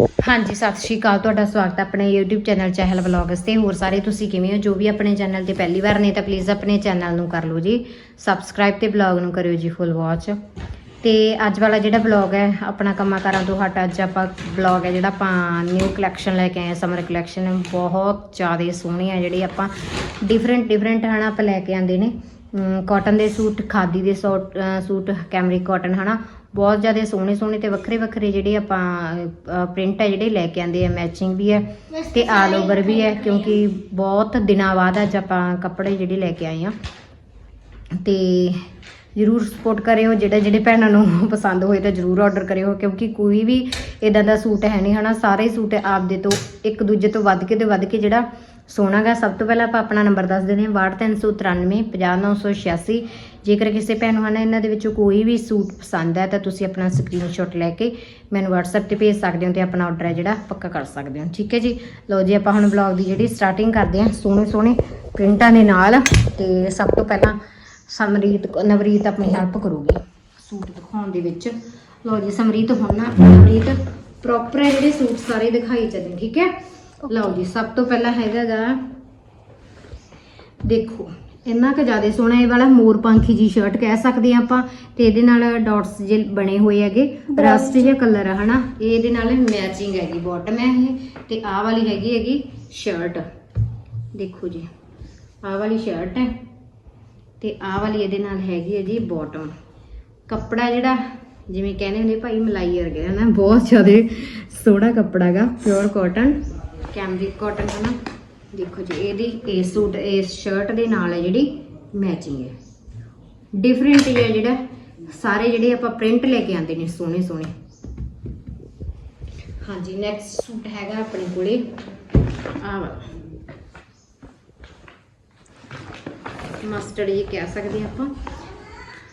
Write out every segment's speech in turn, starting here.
ਹਾਂਜੀ, ਸਤਿ ਸ਼੍ਰੀ ਅਕਾਲ। ਤੁਹਾਡਾ ਸਵਾਗਤ ਹੈ ਆਪਣੇ YouTube ਚੈਨਲ ਚਹਿਲ ਵਲੌਗਸ ਤੇ। ਹੋਰ ਸਾਰੇ ਤੁਸੀਂ ਕਿਵੇਂ ਹੋ? ਜੋ ਵੀ ਆਪਣੇ ਚੈਨਲ ਤੇ ਪਹਿਲੀ ਵਾਰ ਨੇ ਤਾਂ ਪਲੀਜ਼ ਆਪਣੇ ਚੈਨਲ ਨੂੰ ਕਰ ਲਓ ਜੀ। ਸਬਸਕ੍ਰਾਈਬ ਤੇ ਵਲੌਗ ਨੂੰ ਕਰਿਓ ਜੀ ਫੁੱਲ ਵਾਚ ਤੇ ਅੱਜ ਵਾਲਾ ਜਿਹੜਾ ਵਲੌਗ ਹੈ, ਆਪਣਾ ਕੰਮਾਂ ਕਾਰਾਂ ਤੋਂ ਹਟ ਅੱਜ ਆਪਾਂ ਵਲੌਗ ਹੈ ਜਿਹੜਾ ਆਪਾਂ ਨਿਊ ਕਲੈਕਸ਼ਨ ਲੈ ਕੇ ਆਏ ਸਮਰ ਕਲੈਕਸ਼ਨ ਬਹੁਤ ਜ਼ਿਆਦਾ ਸੋਹਣੇ ਆ ਜਿਹੜੇ ਆਪਾਂ ਡਿਫਰੈਂਟ ਡਿਫਰੈਂਟ ਹਨਾ ਆਪਾਂ ਲੈ ਕੇ ਆਂਦੇ ਨੇ। ਕਾਟਨ ਦੇ ਸੂਟ, ਖਾਦੀ ਦੇ ਸੂਟ ਅਹ ਸੂਟ ਕੈਮਰਿਕ ਕਾਟਨ ਹਨਾ। ਬਹੁਤ ਜ਼ਿਆਦਾ ਸੋਹਣੇ ਸੋਹਣੇ ਤੇ ਵੱਖਰੇ ਵੱਖਰੇ ਜਿਹੜੇ ਆਪਾਂ ਪ੍ਰਿੰਟ ਹੈ ਜਿਹੜੇ ਲੈ ਕੇ ਆਂਦੇ ਆ ਮੈਚਿੰਗ ਵੀ ਹੈ ਤੇ ਆਲ ਓਵਰ ਵੀ ਹੈ ਕਿਉਂਕਿ ਬਹੁਤ ਦਿਨਾਂ ਬਾਅਦ ਅੱਜ ਆਪਾਂ ਕੱਪੜੇ ਜਿਹੜੇ ਲੈ ਕੇ ਆਏ ਆ। ਤੇ ਜਰੂਰ ਸਪੋਰਟ ਕਰਿਓ ਜਿਹੜੇ ਜਿਹੜੇ ਭੈਣਾਂ ਨੂੰ ਪਸੰਦ ਹੋਏ ਤਾਂ ਜਰੂਰ ਆਰਡਰ ਕਰਿਓ ਕਿਉਂਕਿ ਕੋਈ ਵੀ ਇਦਾਂ ਦਾ ਸੂਟ ਹੈ ਨਹੀਂ ਹਨਾ? ਸਾਰੇ ਸੂਟ ਆਪਦੇ ਤੋਂ ਇੱਕ ਦੂਜੇ ਤੋਂ ਵੱਧ ਕੇ ਤੇ ਵੱਧ ਕੇ ਜਿਹੜਾ ਸੋਹਣਾਗਾ ਸਭ ਤੋਂ ਪਹਿਲਾਂ ਆਪਾਂ ਆਪਣਾ ਨੰਬਰ ਦੱਸ ਦਿੰਦੇ ਹਾਂ 62393 50986 ਜੇਕਰ ਕਿਸੇ ਭੈਣ ਨੂੰ ਹਨਾ ਇਹਨਾਂ ਦੇ ਵਿੱਚੋਂ ਕੋਈ ਵੀ ਸੂਟ ਪਸੰਦ ਹੈ, ਤਾਂ ਤੁਸੀਂ ਆਪਣਾ ਸਕਰੀਨਸ਼ਾਟ ਲੈ ਕੇ ਮੈਨੂੰ WhatsApp ਤੇ ਭੇਜ ਸਕਦੇ ਹੋ ਤੇ ਆਪਣਾ ਆਰਡਰ ਹੈ ਜਿਹੜਾ ਪੱਕਾ ਕਰ ਸਕਦੇ ਹੋ। ਠੀਕ ਹੈ ਜੀ? ਲਓ ਜੀ, ਆਪਾਂ ਹੁਣ ਬਲੌਗ ਦੀ ਜਿਹੜੀ ਸਟਾਰਟਿੰਗ ਕਰਦੇ ਹਾਂ ਸੋਹਣੇ ਸੋਹਣੇ ਪ੍ਰਿੰਟਾਂ ਦੇ ਨਾਲ ਤੇ ਸਭ ਤੋਂ ਪਹਿਲਾਂ ਸਮਰੀਤ, ਨਵਰੀਤ ਆਪਣੀ ਹੈਲਪ ਕਰੂਗੀ ਸੂਟ ਦਿਖਾਉਣ ਦੇ ਵਿੱਚ। ਲਓ ਜੀ, ਸਮਰੀਤ ਹੁਣ ਨਾ ਨਵਰੀਤ ਪ੍ਰੋਪਰ ਹੈ ਜਿਹੜੇ ਸੂਟ ਸਾਰੇ ਦਿਖਾਈ ਚੱਲਣ, ਠੀਕ ਹੈ? ਲਓ ਜੀ ਸਭ ਤੋਂ ਪਹਿਲਾਂ ਹੈਗਾ ਗਾ। ਦੇਖੋ ਇੰਨਾ ਕੁ ਜ਼ਿਆਦਾ ਸੋਹਣਾ ਇਹ ਵਾਲਾ ਮੋਰ ਪੰਖੀ ਜੀ ਸ਼ਰਟ ਕਹਿ ਸਕਦੇ ਹਾਂ ਆਪਾਂ ਤੇ ਇਹਦੇ ਨਾਲ ਡਾਟਸ ਜੇ ਬਣੇ ਹੋਏ ਹੈਗੇ ਰਸਟ ਜਿਹਾ ਕਲਰ ਹੈ ਹਨਾ? ਇਹ ਇਹਦੇ ਨਾਲ ਮੈਚਿੰਗ ਹੈਗੀ ਬਾਟਮ ਹੈ ਇਹ ਤੇ ਆਹ ਵਾਲੀ ਹੈਗੀ ਹੈਗੀ ਸ਼ਰਟ ਦੇਖੋ ਜੀ ਆਹ ਵਾਲੀ ਸ਼ਰਟ ਹੈ ਤੇ ਆਹ ਵਾਲੀ ਇਹਦੇ ਨਾਲ ਹੈਗੀ ਹੈ ਜੀ ਬਾਟਮ ਕੱਪੜਾ ਜਿਹੜਾ ਜਿਵੇਂ ਕਹਿੰਦੇ ਹੁੰਦੇ ਭਾਈ ਮਲਾਈ ਵਰਗਾ ਹੈ ਨਾ ਬਹੁਤ ਜ਼ਿਆਦਾ ਸੋਹਣਾ ਕੱਪੜਾ ਹੈਗਾ ਪਿਓਰ ਕਾਟਨ ਕੈਮਰਿਕ ਕਾਟਨ ਹੈ ਨਾ, ਦੇਖੋ ਜੀ, ਇਹਦੀ ਇਸ ਸੂਟ ਇਸ ਸ਼ਰਟ ਦੇ ਨਾਲ ਹੈ ਜਿਹੜੀ ਮੈਚਿੰਗ ਹੈ। ਡਿਫਰੈਂਟ ਹੈ ਜਿਹੜਾ, ਸਾਰੇ ਜਿਹੜੇ ਆਪਾਂ ਪ੍ਰਿੰਟ ਲੈ ਕੇ ਆਉਂਦੇ ਨੇ, ਸੋਹਣੇ ਸੋਹਣੇ। ਹਾਂਜੀ ਨੈਕਸਟ ਸੂਟ ਹੈਗਾ ਆਪਣੇ ਕੋਲੇ, ਆਹ ਵਾਲਾ। ਮਸਟਰਡ ਇਹ ਕਹਿ ਸਕਦੇ ਹਾਂ ਆਪਾਂ।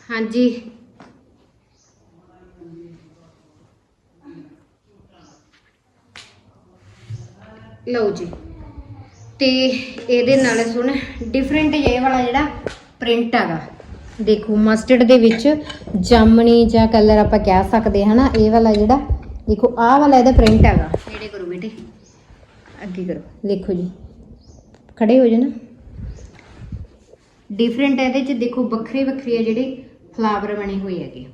ਹਾਂਜੀ ਲਓ ਜੀ। ਤੇ ਇਹਦੇ ਨਾਲ ਸੁਣ ਡਿਫਰੈਂਟ ਇਹ ਵਾਲਾ ਜਿਹੜਾ ਪ੍ਰਿੰਟ ਹੈਗਾ। ਦੇਖੋ ਮਸਟਰਡ ਦੇ ਵਿੱਚ ਜਾਮਣੀ ਜਾਂ ਕਲਰ ਆਪਾਂ ਕਹਿ ਸਕਦੇ ਹਾਂ ਨਾ ਇਹ ਵਾਲਾ ਜਿਹੜਾ ਦੇਖੋ ਆਹ ਵਾਲਾ ਇਹਦਾ ਪ੍ਰਿੰਟ ਹੈਗਾ। ਨੇੜੇ ਕਰੋ ਬੇਟੇ? ਅੱਗੇ ਕਰੋ। ਦੇਖੋ ਜੀ। ਖੜੇ ਹੋ ਜਾਣਾ। ਡਿਫਰੈਂਟ ਇਹਦੇ ਚ ਦੇਖੋ ਵੱਖਰੇ ਵੱਖਰੇ ਜਿਹੜੇ ਫਲਾਵਰ ਬਣੇ ਹੋਏ ਹੈਗੇ।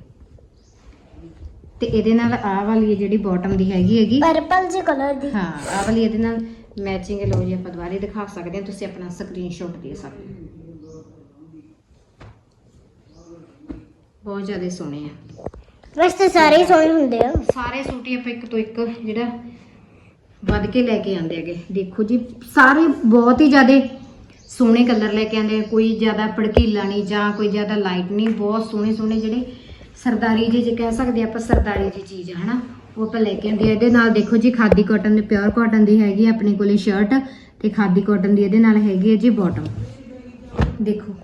ਤੇ ਇਹਦੇ ਨਾਲ ਆਹ ਵਾਲੀ ਹੈ ਜਿਹੜੀ ਬਾਟਮ ਦੀ ਹੈਗੀ ਹੈਗੀ। ਪਰਪਲ ਜਿਹੇ ਕਲਰ ਦੀ। ਹਾਂ ਆਹ ਵਾਲੀ ਇਹਦੇ ਨਾਲ ਮੈਚਿੰਗ ਲਓ ਜੀ ਆਪਾਂ ਦੁਬਾਰੇ ਦਿਖਾ ਸਕਦੇ ਹਾਂ। ਤੁਸੀਂ ਆਪਣਾ ਸਕਰੀਨਸ਼ਾਟ ਦੇ ਸਕਦੇ ਹੋ। ਬਹੁਤ ਜ਼ਿਆਦਾ ਸੋਹਣੇ ਆ। ਵੈਸੇ ਸਾਰੇ ਹੀ ਸੋਹਣੇ ਹੁੰਦੇ ਆ। ਸਾਰੇ ਸੂਟ ਹੀ ਆਪਾਂ ਇੱਕ ਤੋਂ ਇੱਕ ਜਿਹੜਾ ਵੱਧ ਕੇ ਲੈ ਕੇ ਆਂਦੇ ਹੈਗੇ। ਦੇਖੋ ਜੀ ਸਾਰੇ ਬਹੁਤ ਹੀ ਜ਼ਿਆਦਾ ਸੋਹਣੇ ਕਲਰ ਲੈ ਕੇ ਆਂਦੇ ਆ। ਕੋਈ ਜ਼ਿਆਦਾ ਭੜਕੀਲਾ ਨਹੀਂ ਜਾਂ ਕੋਈ ਜ਼ਿਆਦਾ ਲਾਈਟ ਨਹੀਂ। ਬਹੁਤ ਸੋਹਣੇ ਸੋਹਣੇ ਜਿਹੜੇ ਸਰਦਾਰੀ ਜੀ ਜੇ ਕਹਿ ਸਕਦੇ ਆਪਾਂ ਸਰਦਾਰੀ ਜੀ ਚੀਜ਼ ਆ, ਹਨਾ? ਉਹ ਆਪਾਂ ਲੈ ਕੇ ਆਂਦੇ ਆ। ਇਹਦੇ ਨਾਲ ਦੇਖੋ ਜੀ, ਖਾਦੀ ਕਾਟਨ ਦੇ, ਪਿਓਰ ਕਾਟਨ ਦੀ ਹੈਗੀ ਆਪਣੇ ਕੋਲੇ ਸ਼ਰਟ ਤੇ ਖਾਦੀ ਕਾਟਨ ਦੀ ਇਹਦੇ ਨਾਲ ਹੈਗੀ ਹੈ ਜੀ ਬਾਟਮ ਦੇਖੋ।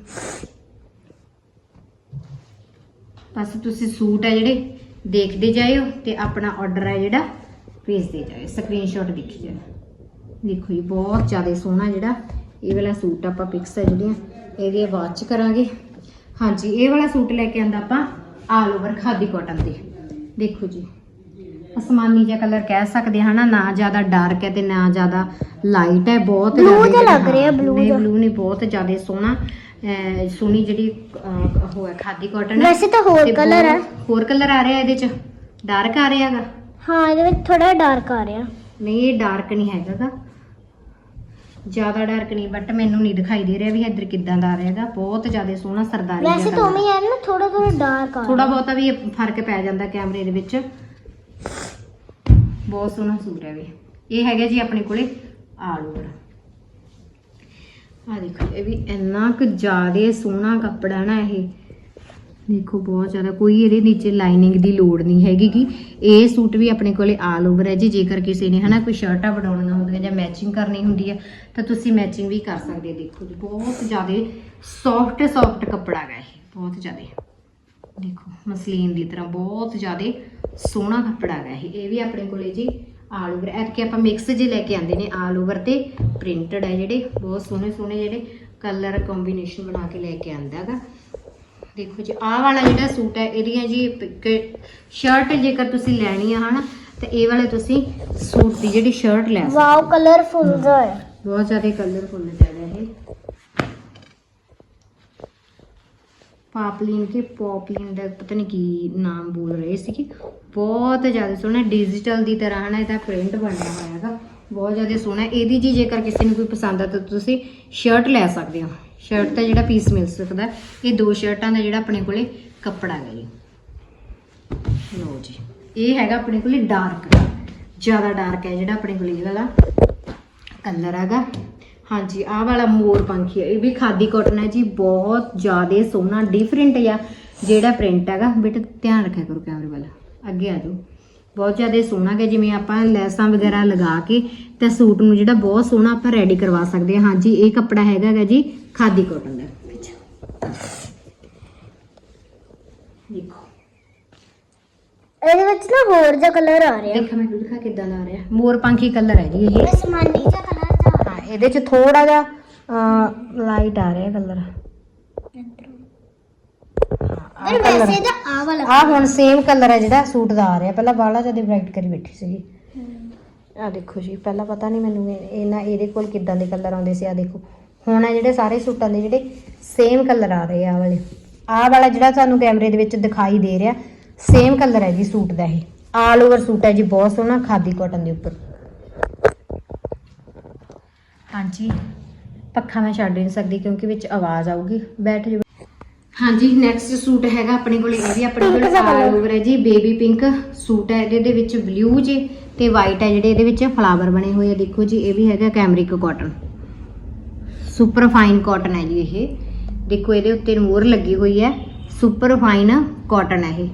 ਬਸ ਤੁਸੀਂ ਸੂਟ ਆ ਜਿਹੜੇ ਦੇਖਦੇ ਜਾਇਓ ਤੇ ਆਪਣਾ ਆਰਡਰ ਹੈ ਜਿਹੜਾ ਭੇਜਦੇ ਜਾਇਓ। ਸਕਰੀਨਸ਼ਾਟ ਦੇਖੀ ਜਾਇਓ ਦੇਖੋ ਜੀ, ਬਹੁਤ ਜ਼ਿਆਦਾ ਸੋਹਣਾ ਜਿਹੜਾ ਇਹ ਵਾਲਾ ਸੂਟ ਆਪਾਂ ਪਿਕਸ ਹੈ ਜਿਹੜੀਆਂ, ਇਹਦੀ ਬਾਅਦ ਚ ਕਰਾਂਗੇ। ਹਾਂਜੀ, ਇਹ ਵਾਲਾ ਸੂਟ ਲੈ ਕੇ ਆਂਦਾ ਆਪਾਂ ਆਲ ਓਵਰ ਖਾਦੀ ਕਾਟਨ ਦੇ ਦੇਖੋ ਜੀ ਅਸਮਾਨੀ ਜਿਹਾ ਕਲਰ ਕਹਿ ਸਕਦੇ ਹਾਂ ਨਾ ਨਾ ਜ਼ਿਆਦਾ ਡਾਰਕ ਹੈ ਤੇ ਨਾ ਜ਼ਿਆਦਾ ਲਾਈਟ ਹੈ ਬਹੁਤ ਜ਼ਿਆਦਾ ਜਿਹਾ ਲੱਗ ਹਾਂ, ਰਿਹਾ, blue ਨਹੀਂ ਜਿਹਾ। ਬਲੂ ਨਹੀਂ ਬਹੁਤ ਜ਼ਿਆਦਾ ਸੋਹਣਾ ਅਹ, ਸੋਹਣੀ ਜਿਹੜੀ ਅਹ, ਉਹ ਹੈ ਖਾਦੀ ਕਾਟਨ। ਵੈਸੇ ਤਾਂ ਹੋਰ ਕਲਰ ਹੈ। ਹੋਰ ਕਲਰ ਆ ਰਿਹਾ ਇਹਦੇ ਚ? ਡਾਰਕ ਆ ਰਿਹਾ ਹੈਗਾ? ਹਾਂ ਇਹਦੇ ਵਿੱਚ ਥੋੜਾ ਡਾਰਕ ਆ ਰਿਹਾ। ਨਹੀਂ ਇਹ ਡਾਰਕ ਨਹੀਂ ਹੈਗਾ ਗਾ। ਜ਼ਿਆਦਾ ਡਾਰਕ ਨਹੀਂ ਬਟ ਮੈਨੂੰ ਨਹੀਂ ਦਿਖਾਈ ਦੇ ਰਿਹਾ ਵੀ ਇੱਧਰ ਕਿੱਦਾਂ ਦਾ ਆ ਰਿਹਾ ਹੈਗਾ। ਬਹੁਤ ਜ਼ਿਆਦਾ ਸੋਹਣਾ ਸਰਦਾਰੀ ਵੈਸੇ ਤਾਂ ਉਵੇਂ ਯਾਰ ਨਾ ਥੋੜਾ ਥੋੜਾ ਡਾਰਕ ਆ। ਥੋੜਾ ਬਹੁਤਾ ਵੀ ਫ਼ਰਕ ਪੈ ਜਾਂਦਾ ਕੈਮਰੇ ਦੇ ਵਿੱਚ। ਬਹੁਤ ਸੋਹਣਾ ਸੂਟ ਹੈ ਵੀ। ਇਹ ਹੈਗਾ ਜੀ ਆਪਣੇ ਕੋਲੇ ਆਲ ਓਵਰ ਆ ਦੇਖੋ ਇਹ ਵੀ ਇੰਨਾ ਕੁ ਜ਼ਿਆਦਾ ਸੋਹਣਾ ਕੱਪੜਾ ਨਾ ਇਹ। ਦੇਖੋ ਬਹੁਤ ਜ਼ਿਆਦਾ, ਕੋਈ ਇਹਦੇ ਨੀਚੇ ਲਾਈਨਿੰਗ ਦੀ ਲੋੜ ਨਹੀਂ ਹੈਗੀ ਕਿ ਇਹ ਸੂਟ ਵੀ ਆਪਣੇ ਕੋਲੇ ਆਲ ਓਵਰ ਹੈ ਜੀ, ਜੇਕਰ ਕਿਸੇ ਨੇ ਹਨਾ ਕੋਈ ਸ਼ਰਟਾਂ ਬਣਾਉਣੀਆਂ ਹੁੰਦੀਆਂ ਜਾਂ ਮੈਚਿੰਗ ਕਰਨੀ ਹੁੰਦੀ ਹੈ, ਤਾਂ ਤੁਸੀਂ ਮੈਚਿੰਗ ਵੀ ਕਰ ਸਕਦੇ ਦੇਖੋ ਜੀ, ਬਹੁਤ ਜ਼ਿਆਦਾ ਸੌਫਟ ਸੌਫਟ ਕੱਪੜਾ ਹੈਗਾ ਇਹ, ਬਹੁਤ ਜ਼ਿਆਦਾ। ਦੇਖੋ, ਮਸਲੀਨ ਦੀ ਤਰ੍ਹਾਂ ਬਹੁਤ ਜ਼ਿਆਦਾ ਸੋਹਣਾ ਕੱਪੜਾ ਹੈਗਾ ਇਹ। ਇਹ ਵੀ ਆਪਣੇ ਕੋਲੇ ਜੀ ਆਲ ਓਵਰ ਐਤਕੇ ਆਪਾਂ ਮਿਕਸ ਜੇ ਲੈ ਕੇ ਆਂਦੇ ਨੇ ਆਲ ਓਵਰ ਤੇ ਪ੍ਰਿੰਟਡ ਹੈ ਜਿਹੜੇ, ਬਹੁਤ ਸੋਹਣੇ ਸੋਹਣੇ ਜਿਹੜੇ ਕਲਰ ਕੰਬੀਨੇਸ਼ਨ ਬਣਾ ਕੇ ਲੈ ਕੇ ਆਂਦਾ ਹੈਗਾ ਦੇਖੋ ਜੀ ਆਹ ਵਾਲਾ ਜਿਹੜਾ ਸੂਟ ਹੈ ਇਹਦੀਆਂ ਜੀ ਸ਼ਰਟ ਜੇਕਰ ਤੁਸੀਂ ਲੈਣੀ ਆ ਹਨਾ ਤੇ ਇਹ ਵਾਲੇ ਤੁਸੀਂ ਸੂਟ ਦੀ ਜਿਹੜੀ ਸ਼ਰਟ ਲੈ ਸਕਦੇ ਵਾਓ ਕਲਰਫੁਲ ਹੈ। ਬਹੁਤ ਜ਼ਿਆਦਾ ਕਲਰਫੁਲ ਜ਼ਿਆਦਾ ਇਹ। ਪਾਪਲਿਨ ਕੇ ਪੌਪਲਿਨ ਦਾ ਪਤਾ ਨਹੀਂ ਕੀ ਨਾਮ ਬੋਲ ਰਹੇ ਸੀਗੇ ਬਹੁਤ ਜ਼ਿਆਦਾ ਸੋਹਣਾ ਡਿਜੀਟਲ ਦੀ ਤਰ੍ਹਾਂ ਹਨਾ ਇਹਦਾ ਪ੍ਰਿੰਟ ਬਣਿਆ ਹੋਇਆ ਹੈਗਾ। ਬਹੁਤ ਜ਼ਿਆਦਾ ਸੋਹਣਾ ਇਹਦੀ ਜੀ ਜੇਕਰ ਕਿਸੇ ਨੂੰ ਕੋਈ ਪਸੰਦ ਆ ਤਾਂ ਤੁਸੀਂ ਸ਼ਰਟ ਲੈ ਸਕਦੇ ਹੋ। ਸ਼ਰਟ ਦਾ ਜਿਹੜਾ ਪੀਸ ਮਿਲ ਸਕਦਾ ਇਹ ਦੋ ਸ਼ਰਟਾਂ ਦਾ ਜਿਹੜਾ ਆਪਣੇ ਕੋਲੇ ਕੱਪੜਾ ਹੈਗਾ ਜੀ। ਲਓ ਜੀ, ਇਹ ਹੈਗਾ ਆਪਣੇ ਕੋਲੇ ਡਾਰਕ ਜ਼ਿਆਦਾ ਡਾਰਕ ਹੈ ਜਿਹੜਾ ਆਪਣੇ ਕੋਲੇ ਇਹ ਵਾਲਾ ਕਲਰ ਹੈਗਾ। ਹਾਂਜੀ, ਆਹ ਵਾਲਾ ਮੋਰ ਪੰਖੀ ਇਹ ਵੀ ਖਾਦੀ ਕਾਟਨ ਹੈ ਜੀ, ਬਹੁਤ ਜ਼ਿਆਦਾ ਸੋਹਣਾ ਡਿਫਰੈਂਟ ਆ ਜਿਹੜਾ ਪ੍ਰਿੰਟ ਹੈਗਾ। ਬਟ, ਧਿਆਨ ਰੱਖਿਆ ਕਰੋ ਕੈਮਰੇ ਵੱਲ, ਅੱਗੇ ਆ ਜਾਓ। ਬਹੁਤ ਜ਼ਿਆਦਾ ਸੋਹਣਾ ਹੈ ਜਿਵੇਂ ਆਪਾਂ ਲੈਸਾਂ ਵਗੈਰਾ ਲਗਾ ਕੇ ਤੇ ਸੂਟ ਨੂੰ ਜਿਹੜਾ ਬਹੁਤ ਸੋਹਣਾ ਆਪਾਂ ਰੈਡੀ ਕਰਵਾ ਸਕਦੇ ਹਾਂ। ਹਾਂਜੀ, ਇਹ ਕੱਪੜਾ ਹੈਗਾ ਗਾ ਜੀ ਕਾਟਨ ਦਾ ਵਿੱਚ। ਦੇਖੋ। ਇਹਦੇ ਵਿੱਚ ਨਾ ਹੋਰ ਜਿਹਾ ਕਲਰ ਆ ਰਿਹਾ। ਦੇਖੋ ਮੈਂ ਦਿਖਾ ਕਿੱਦਾਂ ਦਾ ਆ ਰਿਹਾ। ਮੋਰ ਪੰਖੀ ਕਲਰ ਹੈ ਜੀ ਇਹ। ਅਸਮਾਨੀ ਜਿਹਾ ਕਲਰ ਦਾ ਹਾਂ ਇਹਦੇ ਚ ਥੋੜਾ ਜਿਹਾ ਲਾਈਟ ਆ ਰਿਹਾ ਕਲਰ ਪਰ ਵੈਸੇ ਤਾਂ ਆ ਵਾਲਾ ਆ ਹੁਣ ਸੇਮ ਕਲਰ ਹੈ ਜਿਹੜਾ ਸੂਟ ਦਾ ਆ ਰਿਹਾ। ਪਹਿਲਾਂ ਬਾਲਾ ਜ਼ਿਆਦਾ ਬ੍ਰਾਈਟ ਕਰੀ ਬੈਠੀ ਸੀਗੀ। ਆ ਦੇਖੋ ਜੀ ਪਹਿਲਾਂ ਪਤਾ ਨਹੀਂ ਮੈਨੂੰ ਇਹਨਾਂ ਇਹਦੇ ਕੋਲ ਕਿੱਦਾਂ ਦੇ ਕਲਰ ਆਉਂਦੇ ਸੀ। ਆ ਦੇਖੋ। ਹੁਣ ਆ ਜਿਹੜੇ ਸਾਰੇ ਸੂਟਾਂ ਦੇ ਜਿਹੜੇ ਸੇਮ ਕਲਰ ਆ ਰਹੇ ਆ ਵਾਲੇ। ਆਹ ਵਾਲਾ ਜਿਹੜਾ ਤੁਹਾਨੂੰ ਕੈਮਰੇ ਦੇ ਵਿੱਚ ਦਿਖਾਈ ਦੇ ਰਿਹਾ ਸੇਮ ਕਲਰ ਹੈ ਜੀ ਸੂਟ ਦਾ ਇਹ। ਆਲ ਓਵਰ ਸੂਟ ਹੈ ਜੀ ਬਹੁਤ ਸੋਹਣਾ ਖਾਦੀ ਕਾਟਨ ਦੇ ਉੱਪਰ। ਹਾਂਜੀ ਪੱਖਾ ਮੈਂ ਛੱਡ ਨਹੀਂ ਸਕਦੀ ਕਿਉਂਕਿ ਵਿੱਚ ਆਵਾਜ਼ ਆਊਗੀ। ਬੈਠ ਜਾਓ। ਹਾਂਜੀ ਨੈਕਸਟ ਸੂਟ ਹੈਗਾ ਆਪਣੇ ਕੋਲ ਇਹ ਵੀ ਆਪਣੇ ਕੋਲ ਆਲ। ਓਵਰ ਹੈ ਜੀ ਬੇਬੀ ਪਿੰਕ ਸੂਟ ਹੈ ਇਹਦੇ ਦੇ ਵਿੱਚ ਬਲੂ ਜੇ ਤੇ ਵਾਈਟ ਹੈ ਜਿਹੜੇ ਇਹਦੇ ਵਿੱਚ ਫਲਾਵਰ ਬਣੇ ਹੋਏ ਆ। ਦੇਖੋ ਜੀ ਇਹ ਵੀ ਹੈਗਾ cambric cotton super fine cotton ਹੈ ਜੀ ਇਹ। ਦੇਖੋ ਇਹਦੇ ਉੱਤੇ ਮੋਹਰ ਲੱਗੀ ਹੋਈ ਹੈ। ਸੁਪਰ ਫਾਈਨ ਕਾਟਨ ਹੈ ਇਹ।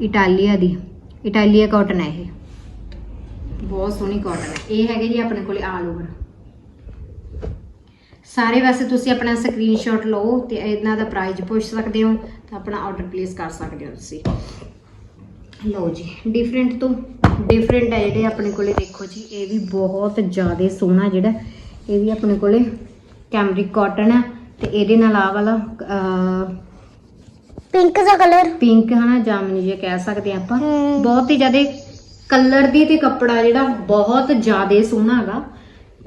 ਇਟਾਲੀਆ ਦੀ। ਇਟਾਲੀਆ ਕਾਟਨ ਹੈ ਇਹ। ਬਹੁਤ ਸੋਹਣੀ ਕਾਟਨ ਹੈ। ਇਹ ਹੈਗੇ ਜੀ ਆਪਣੇ ਕੋਲੇ ਆਲ ਓਵਰ। ਸਾਰੇ ਵੈਸੇ ਤੁਸੀਂ ਆਪਣਾ ਸਕਰੀਨਸ਼ਾਟ ਲਓ ਤੇ ਇਹਨਾਂ ਦਾ ਪ੍ਰਾਈਸ ਪੁੱਛ ਸਕਦੇ ਹੋ ਤਾਂ ਆਪਣਾ ਆਰਡਰ ਪਲੇਸ ਕਰ ਸਕਦੇ ਹੋ ਤੁਸੀਂ। ਲਓ ਜੀ ਡਿਫਰੈਂਟ ਤੋਂ ਡਿਫਰੈਂਟ ਹੈ ਜਿਹੜੇ ਆਪਣੇ ਕੋਲੇ ਦੇਖੋ ਜੀ। ਇਹ ਵੀ ਬਹੁਤ ਜ਼ਿਆਦਾ ਸੋਹਣਾ ਜਿਹੜਾ, ਇਹ ਵੀ ਆਪਣੇ ਕੋਲੇ ਕੈਮਰਿਕ ਕਾਟਨ ਹੈ ਤੇ ਇਹਦੇ ਨਾਲ ਆ ਵਾਲਾ ਪਿੰਕ ਦਾ ਕਲਰ ਪਿੰਕ ਹਨਾ ਜਾਮਨੀ ਜੇ ਕਹਿ ਸਕਦੇ ਆਪਾਂ। ਹਮ। ਬਹੁਤ ਹੀ ਜ਼ਿਆਦਾ ਕਲਰ ਦੀ ਤੇ ਕੱਪੜਾ ਜਿਹੜਾ ਬਹੁਤ ਜ਼ਿਆਦਾ ਸੋਹਣਾ ਹੈਗਾ।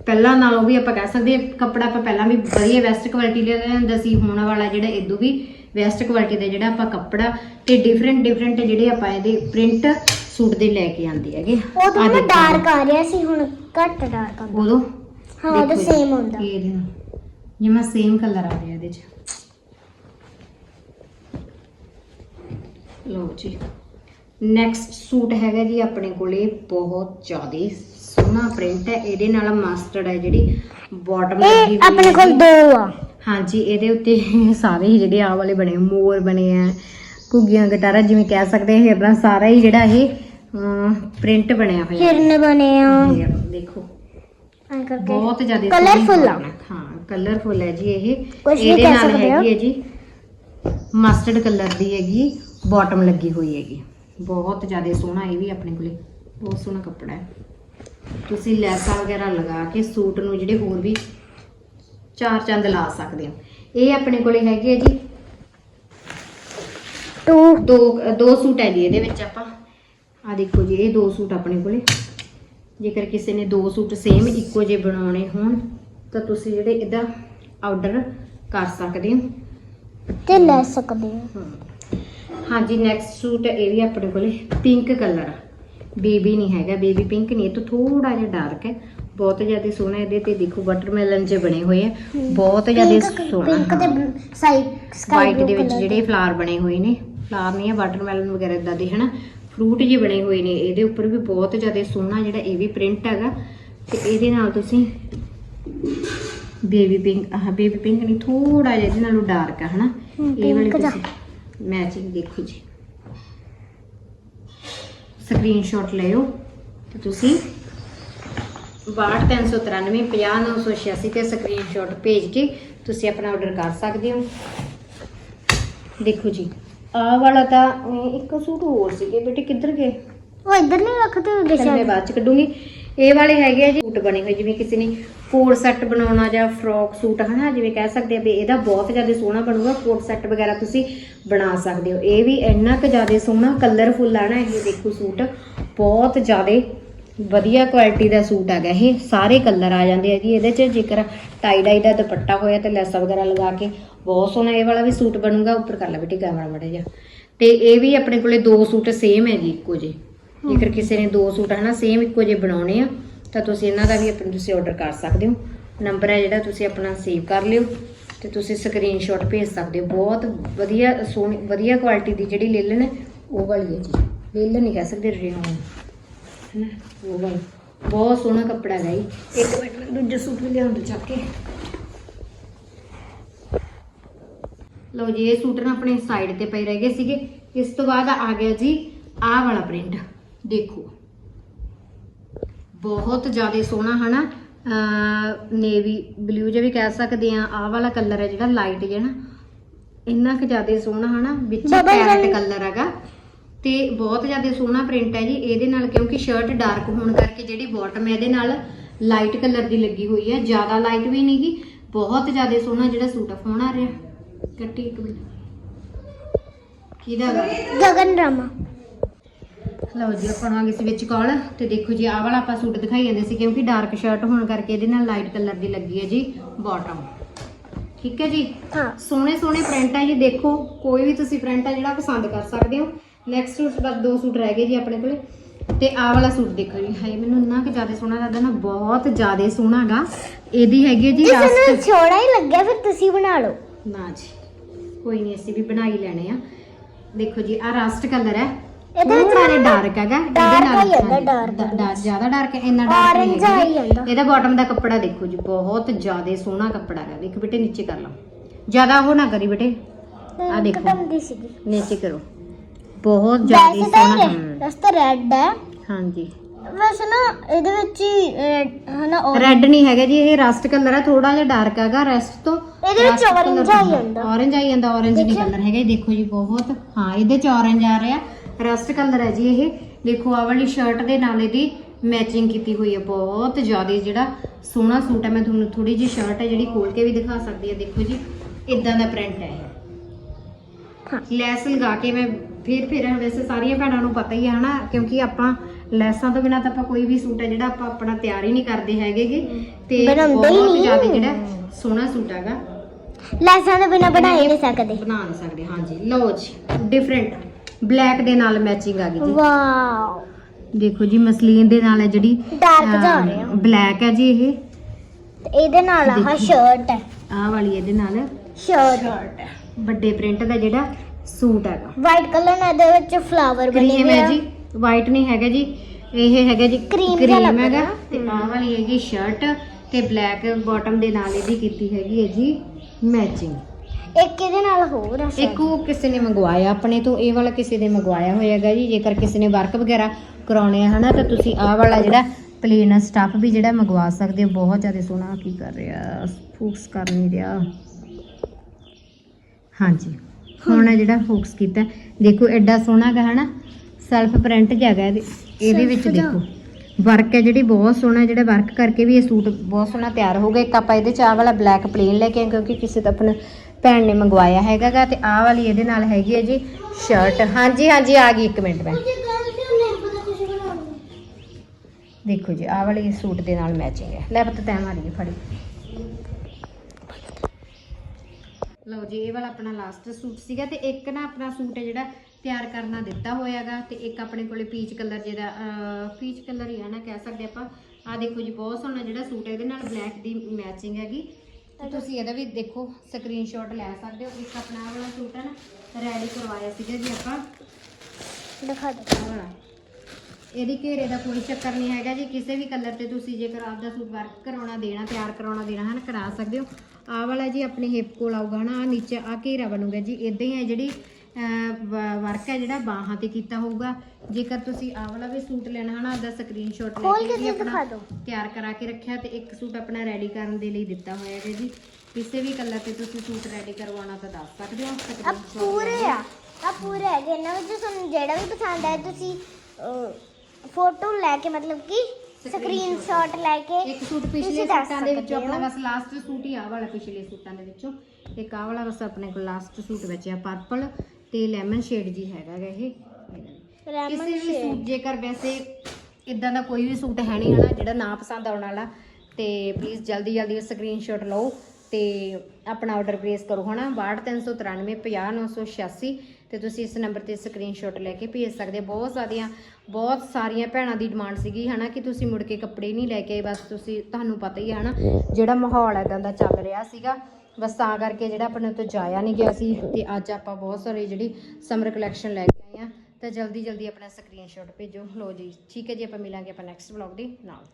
ਪਹਿਲਾਂ ਨਾਲੋਂ ਵੀ ਆਪਾਂ ਕਹਿ ਸਕਦੇ ਹਾਂ ਕੱਪੜਾ ਆਪਾਂ ਪਹਿਲਾਂ ਵੀ ਵਧੀਆ ਵੈਸਟ ਕੁਆਲਿਟੀ ਦਾ ਹੁੰਦਾ ਸੀ ਹੁਣ ਵਾਲਾ ਜਿਹੜਾ ਇਦੋਂ ਵੀ ਵੈਸਟ ਕੁਆਲਿਟੀ ਦਾ ਜਿਹੜਾ ਆਪਾਂ ਕੱਪੜਾ ਤੇ ਡਿਫਰੈਂਟ ਡਿਫਰੈਂਟ ਜਿਹੜੇ ਆਪਾਂ ਇਹਦੇ ਪ੍ਰਿੰਟ ਸੂਟ ਦੇ ਲੈ ਕੇ ਆਂਦੇ ਹੈਗੇ ਉਹ ਆਹ ਤਾਂ ਦੇਖੋ ਡਾਰਕ ਆ ਰਿਹਾ ਸੀ ਹੁਣ ਘੱਟ ਡਾਰਕ ਆਉਂਦਾ ਉਦੋਂ ਹਾਂ ਉਹ ਤਾਂ ਦੇਖੋ ਜੀ, ਸੇਮ ਹੁੰਦਾ। ਇਹ ਇਹਦੇ ਨਾਲ। ਜਿਵੇਂ ਸੇਮ ਕਲਰ ਆ ਰਿਹਾ ਇਹਦੇ ਚ ਲਓ ਜੀ ਨੈਕਸਟ ਸੂਟ ਹੈਗਾ ਜੀ ਆਪਣੇ ਕੋਲੇ ਬਹੁਤ ਜ਼ਿਆਦਾ ਸੋਹਣਾ ਪ੍ਰਿੰਟ ਹੈ ਇਹਦੇ ਨਾਲ ਮਸਟਰਡ ਹੈ ਜਿਹੜੀ ਬਾਟਮ ਲੱਗੀ ਹੋਈ ਆਪਣੇ ਕੋਲ। ਦੋ ਆ ਹਾਂਜੀ ਇਹਦੇ ਉੱਤੇ ਸਾਰੇ ਹੀ ਜਿਹੜੇ ਆਹ ਵਾਲੇ ਬਣੇ ਮੋਰ ਬਣੇ ਆ ਘੁੱਗੀਆਂ ਗਟਾਰਾ ਜਿਵੇਂ ਕਹਿ ਸਕਦੇ ਹਾਂ ਹਿਰਨਾ ਸਾਰਾ ਹੀ ਜਿਹੜਾ ਇਹ ਪ੍ਰਿੰਟ ਬਣਿਆ ਹੋਇਆ ਹਿਰਨ ਬਣੇ ਆ ਦੇਖੋ ਐਂ ਕਰਕੇ ਬਹੁਤ ਜ਼ਿਆਦਾ ਸੋਹਣੀ ਆ। ਹੈ। ਹਾਂ ਕਲਰਫੁਲ ਹੈ ਜੀ ਇਹ। ਕੁਛ ਵੀ ਇਹਦੇ ਨਾਲ ਸਕਦੇ ਹੋ। ਹੈਗੀ ਹੈ ਜੀ ਮਸਟਰਡ ਕਲਰ ਦੀ ਹੈਗੀ ਬਾਟਮ ਲੱਗੀ ਹੋਈ ਹੈਗੀ। ਬਹੁਤ ਜ਼ਿਆਦਾ ਸੋਹਣਾ ਇਹ ਵੀ ਆਪਣੇ ਕੋਲੇ। ਬਹੁਤ ਸੋਹਣਾ ਕੱਪੜਾ ਹੈ। ਤੁਸੀਂ ਲੈਸਾਂ ਵਗੈਰਾ ਲਗਾ ਕੇ ਸੂਟ ਨੂੰ ਜਿਹੜੇ ਹੋਰ ਵੀ ਚਾਰ ਚੰਦ ਲਾ ਸਕਦੇ ਹੋ। ਇਹ ਆਪਣੇ ਕੋਲੇ ਹੈਗੇ ਆ ਜੀ। ਟੂ ਦੋ ਦੋ ਸੂਟ ਹੈ ਜੀ ਇਹਦੇ ਵਿੱਚ ਆਪਾਂ। ਆ ਦੇਖੋ ਜੀ ਇਹ ਦੋ ਸੂਟ ਆਪਣੇ ਕੋਲੇ। ਜੇਕਰ ਕਿਸੇ ਨੇ ਦੋ ਸੂਟ ਸੇਮ ਇੱਕੋ ਜਿਹੇ ਬਣਾਉਣੇ ਹੋਣ ਤਾਂ ਤੁਸੀਂ ਜਿਹੜੇ ਇਹਦਾ ਆਰਡਰ ਕਰ ਸਕਦੇ ਹੋ। ਤੇ ਲੈ ਸਕਦੇ ਹਮ। ਹਾਂਜੀ ਨੈਕਸਟ ਸੂਟ ਇਹ ਵੀ ਆਪਣੇ ਕੋਲੇ ਪਿੰਕ ਕਲਰ ਬੇਬੀ ਨਹੀਂ ਹੈਗਾ ਬੇਬੀ ਪਿੰਕ ਨਹੀਂ ਇਹ ਤੋਂ ਥੋੜਾ ਜਿਹਾ ਡਾਰਕ ਹੈ। ਬਹੁਤ ਜ਼ਿਆਦਾ ਸੋਹਣਾ ਇਹਦੇ ਤੇ ਦੇਖੋ ਵਾਟਰਮੈਲਨ ਜੇ ਬਣੇ ਹੋਏ ਆ। ਬਹੁਤ ਜ਼ਿਆਦਾ ਸੋਹਣਾ। ਪਿੰਕ ਤੇ ਹਾਂ। ਸਾਈ ਸਕਾਈ ਵਾਈਟ ਦੇ ਵਿੱਚ ਜਿਹੜੇ ਫਲਾਵਰ ਬਣੇ ਹੋਏ ਨੇ। ਫਲਾਵਰ ਨਹੀਂ ਆ ਵਾਟਰਮੈਲਨ ਵਗੈਰਾ ਇਦਾਂ ਦੇ ਹਨਾ? ਫਰੂਟ ਜਿਹੇ ਬਣੇ ਹੋਏ ਨੇ। ਇਹਦੇ ਉੱਪਰ ਵੀ ਬਹੁਤ ਜ਼ਿਆਦਾ ਸੋਹਣਾ ਜਿਹੜਾ ਇਹ ਵੀ ਪ੍ਰਿੰਟ ਹੈਗਾ। ਤੇ ਇਹਦੇ ਨਾਲ ਤੁਸੀਂ ਬੇਬੀ ਪਿੰਕ ਆਹ ਬੇਬੀ ਪਿੰਕ ਨਹੀਂ ਥੋੜਾ ਜਿਹਾ ਇਹਦੇ ਨਾਲੋਂ ਡਾਰਕ ਆ ਹਨਾ? ਇਹ ਵਾਲੀ pink ਦਾ। ਤੁਸੀਂ ਮੈਚਿੰਗ ਦੇਖੋ ਜੀ। ਸਕਰੀਨਸ਼ਾਟ ਲਿਓ ਤੇ ਤੁਸੀਂ 62393 50986 ਤੇ ਸਕਰੀਨਸ਼ਾਟ ਭੇਜ ਕੇ ਤੁਸੀਂ ਆਪਣਾ ਆਰਡਰ ਕਰ ਸਕਦੇ ਹੋ। ਦੇਖੋ ਜੀ ਆਹ ਵਾਲਾ ਤਾਂ ਅਮ, ਇੱਕ ਸੂਟ ਹੋਰ ਸੀਗੇ ਬੇਟੇ ਕਿੱਧਰ ਗਏ? ਉਹ ਇੱਧਰ ਨਹੀਂ ਰੱਖਦੇ ਹੁੰਦੇ ਚਲ ਮੈਂ ਸ਼ਾਇਦ। ਬਾਅਦ ਚ ਕੱਢੂੰਗੀ। ਇਹ ਵਾਲੇ ਹੈਗੇ ਆ ਜੀ ਸੂਟ ਬਣੇ ਹੋਏ ਜਿਵੇਂ ਕਿਸੇ ਨੇ ਕੋਟ ਸੈੱਟ ਬਣਾਉਣਾ ਜਾਂ ਫਰੋਕ ਸੂਟ, ਹਨਾ, ਜਿਵੇਂ ਕਹਿ ਸਕਦੇ ਆ ਵੀ ਇਹਦਾ ਬਹੁਤ ਜ਼ਿਆਦਾ ਸੋਹਣਾ ਬਣੂਗਾ, ਕੋਟ ਸੈੱਟ ਵਗੈਰਾ ਤੁਸੀਂ ਬਣਾ ਸਕਦੇ ਹੋ। ਇਹ ਵੀ ਇੰਨਾ ਕੁ ਜ਼ਿਆਦਾ ਸੋਹਣਾ ਕਲਰਫੁੱਲ ਆ ਨਾ ਇਹ ਦੇਖੋ ਸੂਟ। ਬਹੁਤ ਜ਼ਿਆਦਾ ਵਧੀਆ ਕੁਆਲਿਟੀ ਦਾ ਸੂਟ ਹੈਗਾ ਇਹ। ਸਾਰੇ ਕਲਰ ਆ ਜਾਂਦੇ ਆ ਜੀ। ਇਹਦੇ 'ਚ ਜੇਕਰ ਟਾਈ ਡਾਈ ਦਾ ਦੁਪੱਟਾ ਹੋਇਆ ਤੇ ਲੈਸਾਂ ਵਗੈਰਾ ਲਗਾ ਕੇ ਬਹੁਤ ਸੋਹਣਾ ਇਹ ਵਾਲਾ ਵੀ ਸੂਟ ਬਣੂਗਾ। ਉੱਪਰ ਕਰ ਲੈ ਬੇਟੀ ਕੈਮਰਾ ਮੜਾ ਜਾ ਤੇ ਇਹ ਵੀ ਆਪਣੇ ਕੋਲੇ ਦੋ ਸੂਟ ਸੇਮ ਹੈ ਜੀ ਇੱਕੋ ਜਿਹੇ। ਜੇਕਰ ਕਿਸੇ ਨੇ ਦੋ ਸੂਟ, ਹਨਾ ਸੇਮ ਇੱਕੋ ਜਿਹੇ ਬਣਾਉਣੇ ਆ ਤਾਂ ਤੁਸੀਂ ਇਹਨਾਂ ਦਾ ਵੀ ਆਪਣਾ ਤੁਸੀਂ ਆਰਡਰ ਕਰ ਸਕਦੇ ਹੋ। ਨੰਬਰ ਹੈ ਜਿਹੜਾ ਤੁਸੀਂ ਆਪਣਾ ਸੇਵ ਕਰ ਲਿਓ ਤੇ ਤੁਸੀਂ ਸਕਰੀਨਸ਼ਾਟ ਭੇਜ ਸਕਦੇ ਹੋ। ਬਹੁਤ ਵਧੀਆ, ਸੋਹਣੀ, ਵਧੀਆ ਕੁਆਲਿਟੀ ਦੀ ਜਿਹੜੀ ਲੇਲਨ ਹੈ, ਉਹ ਵਾਲੀ ਹੈ ਜੀ। ਲੇਲਨ ਨਹੀਂ ਕਹਿ ਸਕਦੇ ਰਿਓਨ ਹਨਾ? ਉਹ ਵਾਲੀ। ਬਹੁਤ ਸੋਹਣਾ ਕੱਪੜਾ ਹੈ ਜੀ। ਇੱਕ ਮਿੰਟ, ਮੈਂ ਦੂਜਾ ਸੂਟ ਵੀ ਲਿਆਉਂਦਾ ਚੱਕ ਕੇ। ਲਓ ਜੀ, ਇਹ ਸੂਟ ਨਾ ਆਪਣੇ ਸਾਈਡ ਤੇ ਪਏ ਰਹਿ ਗਏ ਸੀਗੇ। ਇਸ ਤੋਂ ਬਾਅਦ ਆ ਗਿਆ ਜੀ, ਆਹ ਵਾਲਾ ਪ੍ਰਿੰਟ ਦੇਖੋ। ਬਹੁਤ ਜ਼ਿਆਦਾ ਸੋਹਣਾ ਹਨਾ। ਨੇਵੀ ਬਲੂ ਜਿਹਾ ਵੀ ਕਹਿ ਸਕਦੇ ਆ ਆਹ ਵਾਲਾ ਕਲਰ ਹੈ ਜਿਹੜਾ ਲਾਈਟ ਜਿਹਾ ਨਾ। ਇੰਨਾ ਕੁ ਜ਼ਿਆਦਾ ਸੋਹਣਾ ਹਨਾ ਵਿੱਚ ਪੈਰਟ ਕਲਰ ਹੈਗਾ। ਤੇ ਬਹੁਤ ਜ਼ਿਆਦਾ ਸੋਹਣਾ ਪ੍ਰਿੰਟ ਹੈ ਜੀ ਇਹਦੇ ਨਾਲ ਕਿਉਂਕਿ ਸ਼ਰਟ ਡਾਰਕ ਹੋਣ ਕਰਕੇ ਜਿਹੜੀ ਬਾਟਮ ਹੈ ਇਹਦੇ ਨਾਲ ਲਾਈਟ ਕਲਰ ਦੀ ਲੱਗੀ ਹੋਈ ਹੈ। ਜ਼ਿਆਦਾ ਲਾਈਟ ਵੀ ਨਹੀਂਗੀ ਬਹੁਤ ਜ਼ਿਆਦਾ ਸੋਹਣਾ ਜਿਹੜਾ ਸੂਟ ਆ ਫੋਨ ਆ ਰਿਹਾ। ਕੱਟੀ ਇੱਕ ਮਿੰਟ। ਕਿਹਦਾ ਗਗਨ ਰਾਮਾ। ਲਓ ਜੀ ਆਪਾਂ ਨੂੰ ਆ ਗਈ ਸੀ ਵਿੱਚ ਕਾਲ ਤੇ ਦੇਖੋ ਜੀ ਆਹ ਵਾਲਾ ਆਪਾਂ ਸੂਟ ਦਿਖਾਈ ਜਾਂਦੇ ਸੀ ਕਿਉਂਕਿ ਡਾਰਕ ਸ਼ਰਟ ਹੋਣ ਕਰਕੇ ਇਹਦੇ ਨਾਲ ਲਾਈਟ ਕਲਰ ਦੀ ਲੱਗੀ ਹੈ ਜੀ ਬਾਟਮ ਠੀਕ ਹੈ ਜੀ? ਹਾਂ। ਸੋਹਣੇ ਸੋਹਣੇ ਪ੍ਰਿੰਟ ਆ ਜੀ ਦੇਖੋ ਕੋਈ ਵੀ ਤੁਸੀਂ ਪ੍ਰਿੰਟ ਆ ਜਿਹੜਾ ਪਸੰਦ ਕਰ ਸਕਦੇ ਹੋ। ਨੈਕਸਟ ਉਸ ਬਾਅਦ ਦੋ ਸੂਟ ਰਹਿ ਗਏ ਜੀ ਆਪਣੇ ਕੋਲੇ। ਤੇ ਆਹ ਵਾਲਾ ਸੂਟ ਦੇਖੋ ਜੀ ਹਾਏ ਮੈਨੂੰ ਇੰਨਾ ਕਿ ਜ਼ਿਆਦਾ ਸੋਹਣਾ ਲੱਗਦਾ ਨਾ ਬਹੁਤ ਜ਼ਿਆਦਾ ਸੋਹਣਾ ਹੈਗਾ ਇਹਦੀ ਹੈਗੀ ਹੈ ਜੀ ਇਸ ਨੂੰ ਰਸਟ ਛੋੜਾ ਹੀ ਲੱਗਿਆ ਫਿਰ ਤੁਸੀਂ ਬਣਾ ਲਓ। ਨਾ ਜੀ ਕੋਈ ਨਹੀਂ ਅਸੀਂ ਵੀ ਬਣਾ ਹੀ ਲੈਣੇ ਆ। ਦੇਖੋ ਜੀ ਆਹ ਰਸਟ ਕਲਰ ਹੈ। ਇਹਦੇ ਵਿੱਚ ਜਿਹਾ ਡਾਰਕ ਹੈਗਾ ਨਾਲ ਹੀ ਹੁੰਦਾ, ਹਾਂਜੀ, dark ਡ- ਡ- ਜ਼ਿਆਦਾ ਡਾਰਕ ਹੈ ਇੰਨਾ ਡਾਰਕ Orange ਨਹੀਂ ਹੀ ਹੈਗਾ ਹੁੰਦਾ। ਜੀ। ਇਹਦਾ ਬਾਟਮ ਦਾ ਕੱਪੜਾ ਦੇਖੋ ਜੀ ਬਹੁਤ ਜ਼ਿਆਦਾ ਸੋਹਣਾ ਕੱਪੜਾ ਹੈਗਾ। ਦੇਖ ਬੇਟੇ ਨੀਚੇ ਕਰ ਲਓ। ਜ਼ਿਆਦਾ ਉਹ ਨਾ ਕਰੀ ਬੇਟੇ। ਆ ਦੇਖੋ। ਸੀਗੀ। ਨੀਚੇ ਕਰੋ। ਬਹੁਤ ਜ਼ਿਆਦਾ ਵੈਸੇ ਤਾਂ ਸੋਹਣਾ ਇਹ ਹਮ, ਰਸਤਾ ਰੈੱਡ ਹੈ। ਹਾਂਜੀ। ਵੈਸੇ ਨਾ ਇਹਦੇ ਵਿੱਚ ਹੀ red ਹਨਾ or- ਰੈੱਡ ਨਹੀਂ ਹੈਗਾ ਜੀ ਇਹ ਰਸਟ ਕਲਰ ਹੈ ਥੋੜਾ ਜਿਹਾ ਡਾਰਕ ਹੈਗਾ ਰੈਸਟ ਤੋਂ ਇਹਦੇ ਵਿੱਚ orange ਆਈ ਜਾਂਦਾ। orange ਆਈ ਜਾਂਦਾ orange ਨਹੀਂ ਕਲਰ ਹੈਗਾ ਇਹ ਦੇਖੋ ਜੀ ਬਹੁਤ। ਹਾਂ ਇਹਦੇ ਚ orange ਆ ਰਿਹਾ। ਰਸਟ ਕਲਰ ਹੈ ਜੀ ਇਹ। ਦੇਖੋ ਆਹ ਵਾਲੀ ਸ਼ਰਟ ਦੇ ਨਾਲ ਇਹਦੀ ਮੈਚਿੰਗ ਕੀਤੀ ਹੋਈ ਹੈ ਬਹੁਤ ਜ਼ਿਆਦਾ। ਜਿਹੜਾ ਸੋਹਣਾ ਸੂਟ ਹੈ ਮੈਂ ਤੁਹਾਨੂੰ ਥੋੜੀ ਜਿਹੀ ਸ਼ਰਟ ਹੈ ਜਿਹੜੀ ਖੋਲ ਕੇ ਵੀ ਦਿਖਾ ਸਕਦੀ ਹਾਂ। ਦੇਖੋ ਜੀ ਇਦਾਂ ਦਾ ਪ੍ਰਿੰਟ ਹੈ। ਲੈਸ ਲਗਾ ਕੇ ਮੈਂ ਫਿਰ ਫਿਰ ਵੈਸੇ ਸਾਰੀਆਂ ਭੈਣਾਂ ਨੂੰ ਪਤਾ ਹੀ ਹੈ ਹਨਾ ਕਿਉਂਕਿ ਆਪਾਂ ਲੈਸਾਂ ਤੋਂ ਬਿਨਾਂ ਤਾਂ ਆਪਾਂ ਕੋਈ ਵੀ ਸੂਟ ਹੈ ਜਿਹੜਾ ਆਪਾਂ ਆਪਣਾ ਤਿਆਰ ਹੀ ਨਹੀਂ ਕਰਦੇ ਹੈਗੇਗੇ ਤੇ ਬਹੁਤ। ਜ਼ਿਆਦਾ ਜਿਹੜਾ ਸੋਹਣਾ ਸੂਟ ਹੈਗਾ। ਲੈਸਾਂ ਦੇ ਬਿਨਾ ਬਣਾ ਹੀ ਨਹੀਂ ਸਕਦੇ। ਬਣਾ ਨਹੀਂ ਸਕਦੇ ਹਾਂਜੀ। ਲਓ ਜੀ ਡਿਫਰੈਂਟ ਬਲੈਕ ਦੇ ਨਾਲ ਮੈਚਿੰਗ ਆ ਗਈ ਜੀ। ਵਾਓ। ਦੇਖੋ ਜੀ ਮਸਲੀਨ ਦੇ ਨਾਲ ਹੈ ਜਿਹੜੀ Dark ਜਾ ਰਿਹਾ। ਬਲੈਕ ਹੈ ਜੀ ਇਹ। ਤੇ ਇਹਦੇ ਨਾਲ ਆਹ। ਸ਼ਰਟ ਹੈ। ਆਹ ਵਾਲੀ ਇਹਦੇ ਨਾਲ। ਸ਼ਰਟ ਵੱਡੇ ਪ੍ਰਿੰਟ ਦਾ ਜਿਹੜਾ ਸੂਟ ਹੈਗਾ। ਵਾਈਟ ਕਲਰ ਨਾਲ ਇਹਦੇ ਵਿੱਚ ਫਲਾਵਰ ਬਣੇ ਕਰੀਮ ਹੋਏ ਹੈ ਜੀ। ਵਾਈਟ ਨਹੀਂ ਹੈਗਾ ਜੀ। ਇਹ ਹੈਗਾ ਜੀ ਜਿਹਾ ਲੱਗ ਹੈਗਾ। ਤੇ ਆਹ ਵਾਲੀ ਹੈਗੀ ਸ਼ਰਟ ਤੇ ਬਲੈਕ ਬਾਟਮ ਦੇ ਨਾਲ ਇਹਦੀ ਕੀਤੀ ਹੈਗੀ ਹੈ ਜੀ ਮੈਚਿੰਗ। ਇੱਕ ਇਹਦੇ ਨਾਲ ਹੋਰ ਆ ਇੱਕ ਉਹ ਕਿਸੇ ਨੇ ਮੰਗਵਾਇਆ ਆਪਣੇ ਤੋਂ ਇਹ ਵਾਲਾ ਕਿਸੇ ਨੇ ਮੰਗਵਾਇਆ ਹੋਇਆ ਹੈਗਾ ਜੀ ਜੇਕਰ ਕਿਸੇ ਨੇ ਵਰਕ ਵਗੈਰਾ ਕਰਾਉਣੇ ਆ ਹਨਾ ਤਾਂ ਤੁਸੀਂ ਆਹ ਵਾਲਾ ਜਿਹੜਾ ਪਲੇਨ ਸਟਫ ਵੀ ਜਿਹੜਾ ਮੰਗਵਾ ਸਕਦੇ ਹੋ ਬਹੁਤ ਜ਼ਿਆਦਾ ਸੋਹਣਾ ਕੀ ਕਰ ਰਿਹਾ ਫੋਕਸ ਕਰ ਨਹੀਂ ਰਿਹਾ। ਹਾਂਜੀ ਹੁਣ ਇਹ ਜਿਹੜਾ ਫੋਕਸ ਕੀਤਾ ਦੇਖੋ ਐਡਾ ਸੋਹਣਾ ਹੈਗਾ ਹਨਾ ਸੈਲਫ ਪ੍ਰਿੰਟ ਜਗ੍ਹਾ ਇਹਦੇ ਇਹਦੇ ਵਿੱਚ। ਦੇਖੋ। ਵਰਕ ਹੈ ਜਿਹੜੀ ਬਹੁਤ ਸੋਹਣਾ ਜਿਹੜਾ ਵਰਕ ਕਰਕੇ ਵੀ ਇਹ ਸੂਟ ਬਹੁਤ ਸੋਹਣਾ ਤਿਆਰ ਹੋਊਗਾ ਇੱਕ ਆਪਾਂ ਇਹਦੇ ਚ ਆਹ ਵਾਲਾ ਬਲੈਕ ਪਲੇਨ ਲੈ ਕੇ ਆਏ ਕਿਉਂਕਿ ਕਿਸੇ ਤੋਂ ਆਪਣੇ ਭੈਣ ਨੇ ਮੰਗਵਾਇਆ ਹੈਗਾ ਗਾ ਤੇ ਆਹ ਵਾਲੀ ਇਹਦੇ ਨਾਲ ਹੈਗੀ ਹੈ ਜੀ ਸ਼ਰਟ ਹਾਂਜੀ ਹਾਂਜੀ ਆ ਗਈ ਇੱਕ ਮਿੰਟ ਮੈਂ ਦੇਖੋ ਜੀ ਆਹ ਵਾਲੀ ਸੂਟ ਦੇ ਨਾਲ ਮੈਚਿੰਗ ਹੈ। ਲੈ ਪਤਾ ਤੈਂ ਮਾਰੀ ਫੜੀ। ਲਓ ਜੀ ਇਹ ਵਾਲਾ ਆਪਣਾ ਲਾਸਟ ਸੂਟ ਸੀਗਾ ਤੇ ਇੱਕ ਨਾ ਆਪਣਾ ਸੂਟ ਹੈ ਜਿਹੜਾ ਤਿਆਰ ਕਰਨਾ ਦਿੱਤਾ ਹੋਇਆਗਾ ਤੇ ਇੱਕ ਆਪਣੇ ਕੋਲੇ ਪੀਚ ਕਲਰ ਜਿਹਦਾ ਪੀਚ ਕਲਰ ਹੀ ਆ ਨਾ ਕਹਿ ਸਕਦੇ ਆਪਾਂ। ਆ ਦੇਖੋ ਜੀ ਬਹੁਤ ਸੋਹਣਾ ਜਿਹੜਾ ਸੂਟ ਹੈ ਇਹਦੇ ਨਾਲ ਬਲੈਕ ਦੀ ਮੈਚਿੰਗ ਹੈਗੀ। ਤੇ ਤੁਸੀਂ ਇਹਦਾ ਵੀ ਦੇਖੋ ਸਕਰੀਨਸ਼ਾਟ ਲੈ ਸਕਦੇ ਹੋ। ਇੱਕ ਆਪਣਾ ਵਾਲਾ ਸੂਟ ਹੈ ਨਾ ਰੈਡੀ ਕਰਵਾਇਆ ਸੀਗਾ ਜੀ ਆਪਾਂ। ਦਿਖਾ ਦਿਓ। ਆਹ ਵਾਲਾ ਇਹਦੀ ਘੇਰੇ ਦਾ ਕੋਈ ਚੱਕਰ ਨਹੀਂ ਹੈਗਾ ਜੀ। ਕਿਸੇ ਵੀ ਕਲਰ ਤੇ ਤੁਸੀਂ ਜੇਕਰ ਆਪਦਾ ਸੂਟ ਵਰਕ ਕਰਾਉਣਾ ਦੇਣਾ ਤਿਆਰ ਕਰਾਉਣਾ ਦੇਣਾ ਹਨ ਕਰਾ ਸਕਦੇ ਹੋ। ਆਹ ਵਾਲਾ ਜੀ ਆਪਣੀ ਹਿਪ ਕੋਲ ਆਊਗਾ ਨਾ ਆ ਨੀਚੇ ਆ ਘੇਰਾ ਬਣੂਗਾ ਜੀ। ਇਦਾਂ ਹੀ ਹੈ ਜਿਹੜੀ ਵਰਕ ਹੈ ਜਿਹੜਾ ਬਾਹਾਂ ਤੇ ਕੀਤਾ ਹੋਊਗਾ। ਜੇਕਰ ਤੁਸੀਂ ਆਹ ਵਾਲਾ ਵੀ ਸੂਟ ਲੈਣਾ ਹਨਾ ਆਪਦਾ ਸਕਰੀਨਸ਼ਾਟ ਲੈ ਕੇ ਵੀ ਆਪਣਾ ਤਿਆਰ ਕਰਾ ਕੇ ਰੱਖਿਆ ਤੇ ਇੱਕ ਸੂਟ ਆਪਣਾ ਰੈਡੀ ਕਰਨ ਦੇ ਲਈ ਦਿੱਤਾ ਹੋਇਆ ਹੈ ਜੀ। ਕਿਸੇ ਵੀ ਕਲਰ ਤੇ ਤੁਸੀਂ ਸੂਟ ਰੈਡੀ ਕਰਵਾਉਣਾ ਤਾਂ ਦੱਸ ਸਕਦੇ ਹੋ screenshot ਪੂਰੇ ਆ ਆ ਪੂਰੇ ਹੈਗੇ। ਇਹਨਾਂ ਵਿੱਚ ਤੁਹਾਨੂੰ ਜਿਹੜਾ ਵੀ ਪਸੰਦ ਆਏ ਤੁਸੀਂ ਫੋਟੋ ਲੈ ਕੇ ਮਤਲਬ ਕਿ ਸਕਰੀਨਸ਼ਾਟ ਲੈ ਕੇ ਇੱਕ ਸੂਟ ਪਿਛਲੇ ਸੂਟਾਂ ਦੇ ਵਿੱਚੋਂ ਆਪਣਾ। ਬਸ ਲਾਸਟ ਸੂਟ ਹੀ ਆ ਵਾਲਾ ਪਿਛਲੇ ਸੂਟਾਂ ਦੇ ਵਿੱਚੋਂ। ਇੱਕ ਆ ਵਾਲਾ ਬਸ ਆਪਣੇ ਕੋਲ ਲਾਸਟ ਸੂਟ ਬਚਿਆ ਪਰਪਲ ਤੇ ਲੈਮਨ ਸ਼ੇਡ ਜੀ ਹੈਗਾ ਗਾ ਇਹ। ਕਿਸੇ ਵੀ ਸੂਟ ਜੇਕਰ ਵੈਸੇ ਇਦਾਂ ਦਾ ਕੋਈ ਵੀ ਸੂਟ ਹੈ ਨਹੀਂ ਹਨਾ ਜਿਹੜਾ ਨਾ ਪਸੰਦ ਆਉਣ ਵਾਲਾ ਤੇ ਪਲੀਜ਼ ਜਲਦੀ ਜਲਦੀ ਸਕਰੀਨਸ਼ਾਟ ਲਓ ਤੇ ਆਪਣਾ ਆਰਡਰ ਪਲੇਸ ਕਰੋ ਹਨਾ 62393 50986 ਤੇ ਤੁਸੀਂ ਇਸ ਨੰਬਰ ਤੇ ਸਕਰੀਨਸ਼ਾਟ ਲੈ ਕੇ ਭੇਜ ਸਕਦੇ ਹੋ। ਬਹੁਤ ਸਾਰੀਆਂ ਬਹੁਤ ਸਾਰੀਆਂ ਭੈਣਾਂ ਦੀ ਡਿਮਾਂਡ ਸੀਗੀ ਹਨਾ ਕਿ ਤੁਸੀਂ ਮੁੜ ਕੇ ਕੱਪੜੇ ਨਹੀਂ ਲੈ ਕੇ ਆਏ ਬਸ ਤੁਸੀਂ ਤੁਹਾਨੂੰ ਪਤਾ ਹੀ ਹੈ ਹਨਾ ਜਿਹੜਾ ਮਾਹੌਲ ਇਦਾਂ ਦਾ ਚੱਲ ਰਿਹਾ ਸੀਗਾ। ਬਸ ਤਾਂ ਕਰਕੇ ਜਿਹੜਾ ਆਪਣੇ ਤੋਂ ਜਾਇਆ ਨਹੀਂ ਗਿਆ ਸੀ ਤੇ ਅੱਜ ਆਪਾਂ ਬਹੁਤ ਸਾਰੇ ਜਿਹੜੀ ਸਮਰ ਕਲੈਕਸ਼ਨ ਲੈ ਕੇ ਆਏ ਆ ਤਾਂ ਜਲਦੀ ਜਲਦੀ ਆਪਣਾ ਸਕਰੀਨਸ਼ਾਟ ਭੇਜੋ। ਲੋ ਜੀ, ਠੀਕ ਹੈ ਜੀ, ਆਪਾਂ ਮਿਲਾਂਗੇ ਆਪਾਂ ਨੈਕਸਟ ਵਲੌਗ ਦੇ ਨਾਲ।